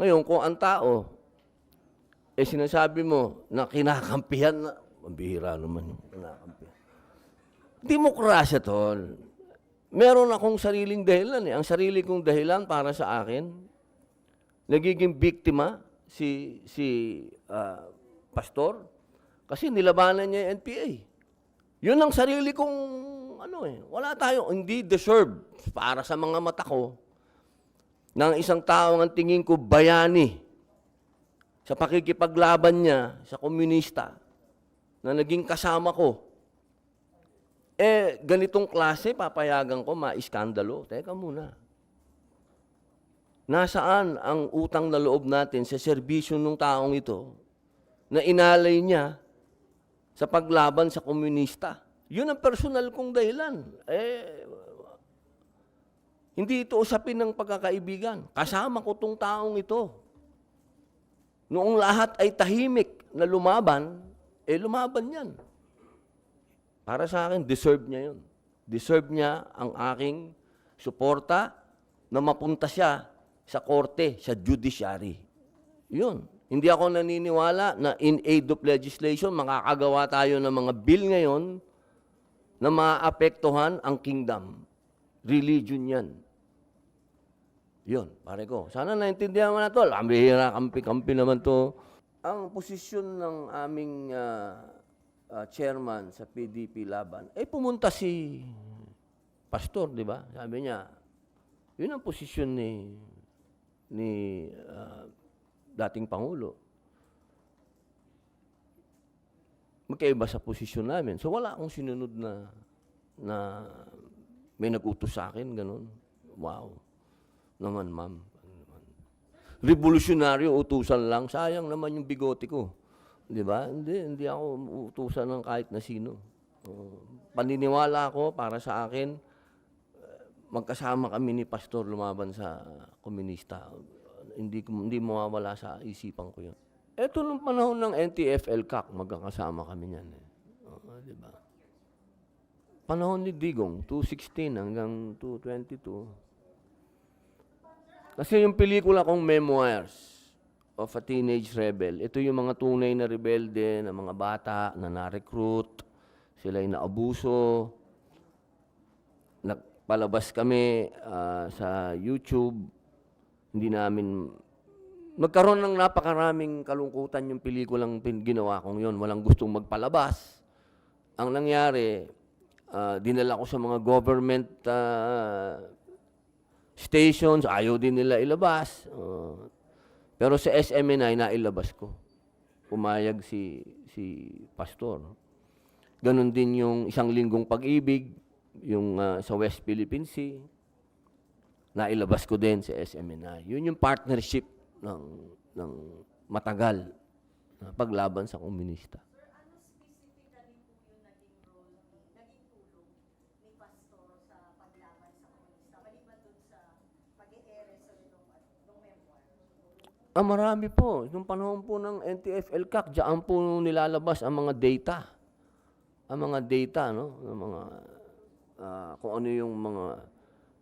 Ngayon, kung ang tao, eh sinasabi mo na kinakampihan na, mabihira naman yung kinakampihan. Demokrasya, tol. Meron akong sariling dahilan eh. Ang sarili kong dahilan para sa akin, nagiging biktima si si ah, pastor kasi nilabanan niya yung NPA. Yun ang sarili kong ano eh. Wala tayo, hindi deserve para sa mga mata ko ng isang tao ang tingin ko bayani sa pakikipaglaban niya sa komunista na naging kasama ko. Eh, ganitong klase, papayagan ko, maiskandalo. Teka muna. Nasaan ang utang na loob natin sa serbisyo ng taong ito na inalay niya sa paglaban sa komunista? Yun ang personal kong dahilan. Eh, hindi ito usapin ng pagkakaibigan. Kasama ko tong taong ito. Noong lahat ay tahimik na lumaban, eh lumaban yan. Para sa akin, deserve niya yun. Deserve niya ang aking suporta na mapunta siya sa korte, sa judiciary. Yun. Hindi ako naniniwala na in aid of legislation, makakagawa tayo ng mga bill ngayon na maapektuhan ang kingdom. Religion yan. Yun, pare ko. Sana naintindihan mo na to. Ang bihira, kampi-kampi naman to. Ang posisyon ng aming ah, ah, chairman sa PDP Laban, eh pumunta si pastor, di ba? Sabi niya, yun ang posisyon ni ni ah, dating Pangulo. Magkaiba sa posisyon namin. So wala akong sinunod na na may nag-utos sa akin, ganun. Wow. Naman, ma'am. Ano. Revolusyonaryo, utusan lang. Sayang naman yung bigote ko. Di ba? Hindi, hindi ako utusan ng kahit na sino. Paniniwala ko para sa akin, magkasama kami ni Pastor lumaban sa komunista. hindi, hindi mawawala sa isipan ko yun. Ito nung panahon ng NTFL CAC, magkakasama kami niyan. Eh. Oo, di ba? Panahon ni Digong, 216 hanggang 222. Kasi yung pelikula kong Memoirs of a Teenage Rebel, ito yung mga tunay na rebelde, na mga bata na na-recruit, sila yung naabuso. Nagpalabas kami ah, sa YouTube, hindi namin Magkaroon ng napakaraming kalungkutan yung pelikulang ginawa kong yon. Walang gustong magpalabas. Ang nangyari, ah, dinala ko sa mga government ah, stations, ayaw din nila ilabas. Uh, pero sa SMNI, nailabas ko. Pumayag si, si pastor. Ganon din yung isang linggong pag-ibig, yung ah, sa West Philippine Sea. Nailabas ko din sa SMNI. Yun yung partnership ng, ng matagal na paglaban sa komunista. ano specifically po yung naging role, naging tulong ni Pastor sa paglaban sa komunista, maliban dun sa pag-e-ere sa nung, nung memoir? Ah, marami po. Nung panahon po ng NTFL CAC, diyan po nilalabas ang mga data. Ang mga data, no? Ang mga, ah, kung ano yung mga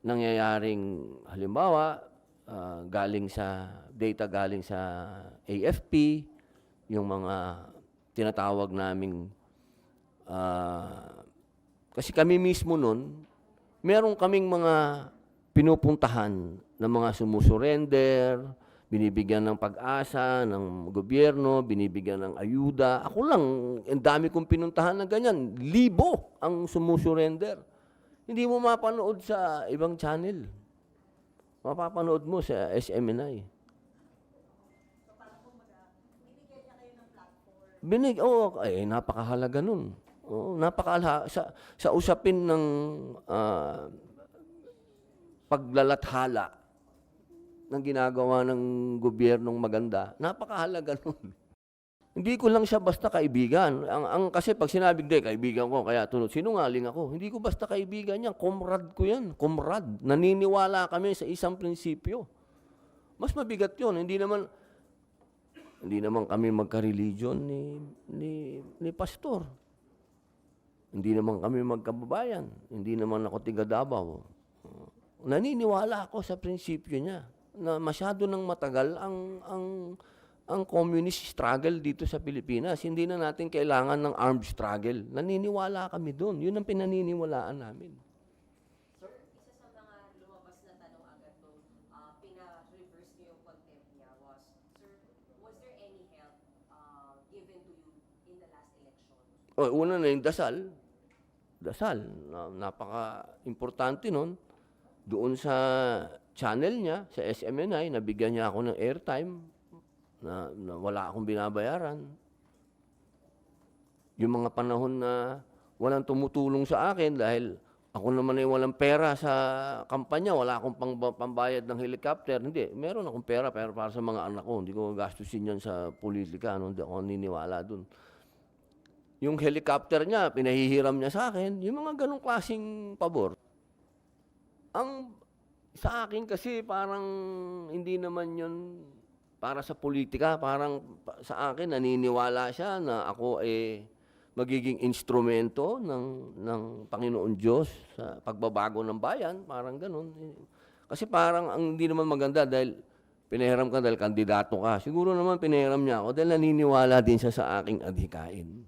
nangyayaring, halimbawa, ah, galing sa, data galing sa AFP, yung mga tinatawag naming, ah, kasi kami mismo nun, meron kaming mga pinupuntahan ng mga sumusurrender, binibigyan ng pag-asa ng gobyerno, binibigyan ng ayuda. Ako lang, ang dami kong pinuntahan na ganyan. Libo ang sumusurrender. Hindi mo mapanood sa ibang channel. Mapapanood mo sa SMNI. Binigyan niya kayo ng platform. Binig, oh, ay napakahalaga nun. Oo, napakahalaga. Sa, sa usapin ng ah, paglalathala ng ginagawa ng gobyernong maganda, napakahalaga nun. Hindi ko lang siya basta kaibigan. Ang, ang kasi pag sinabi, hindi, kaibigan ko, kaya tunod, sinungaling ako. Hindi ko basta kaibigan yan. Comrade ko yan. Comrade. Naniniwala kami sa isang prinsipyo. Mas mabigat yun. Hindi naman, hindi naman kami magka-religion ni, ni, ni pastor. Hindi naman kami magkababayan. Hindi naman ako tiga Davao. Naniniwala ako sa prinsipyo niya. Na masyado nang matagal ang ang ang communist struggle dito sa Pilipinas. Hindi na natin kailangan ng armed struggle. Naniniwala kami doon. Yun ang pinaniniwalaan namin. Sir, isa sa mga lumabas na tanong agad nung ah, pina-reverse niyo yung contempt niya was, Sir, was there any help ah, given to you in the last election? O, una na yung dasal. Dasal. Na, napaka-importante nun. Doon sa channel niya, sa SMNI, nabigyan niya ako ng airtime na, na wala akong binabayaran. Yung mga panahon na walang tumutulong sa akin dahil ako naman ay walang pera sa kampanya, wala akong pang, pambayad ng helicopter. Hindi, meron akong pera pero para sa mga anak ko. Hindi ko gastusin yan sa politika. No? Hindi ako niniwala dun yung helicopter niya, pinahihiram niya sa akin, yung mga ganong klaseng pabor. Ang sa akin kasi parang hindi naman yun para sa politika, parang pa- sa akin naniniwala siya na ako eh magiging instrumento ng ng Panginoon Diyos sa pagbabago ng bayan, parang ganun. Kasi parang ang hindi naman maganda dahil pinahiram ka dahil kandidato ka. Siguro naman pinahiram niya ako dahil naniniwala din siya sa aking adhikain.